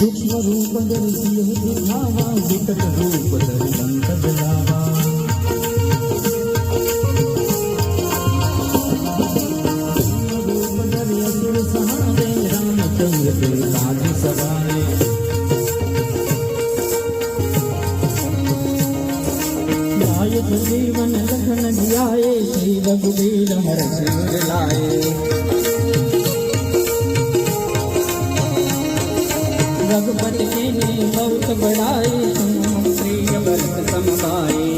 રૂપ ધરી સિંહ દિખાવા વિકટ રૂપ ધરી લંક જલાવા જીવન લગ્ન ધ્યાય શ્રી રઘુવીર હર શિવ લાય अमृत समाए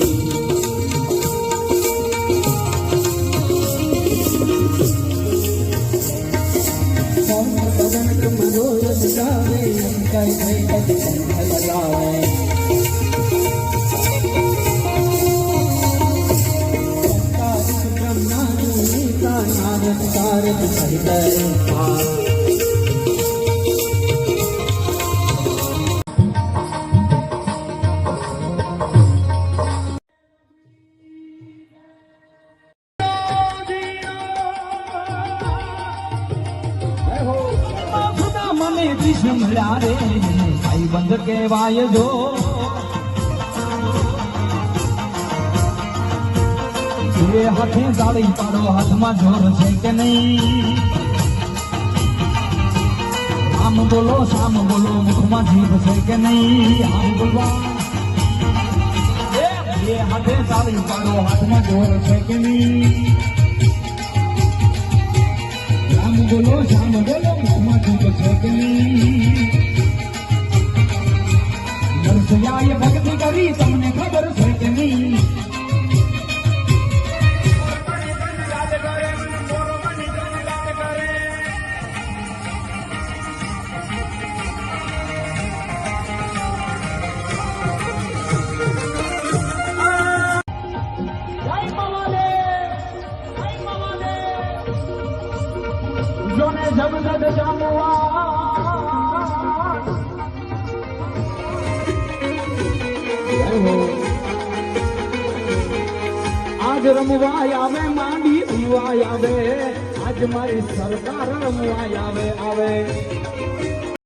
पवन तुम रोज गावे कर भय पति संग लगावे नारद सारद કૃષ્ણ મળ્યા રે ભાઈ બંધ કહેવાય જો એ હાથે જાળી પાડો હાથમાં જોર છે કે નહીં આમ બોલો સામ બોલો મુખમાં જીભ છે કે નહીં આમ બોલવા એ હાથે જાળી પાડો હાથમાં જોર છે કે નહીં બોલો શ્યામ બોલો મુખમાં ચૂપ છોકરી નરસૈયાએ ભક્તિ કરી તમને જબરદસ્ત જામવા આજ રમવા આવે માંડી પીવા આવે આજ મારી સરકાર રમવા આવે આવે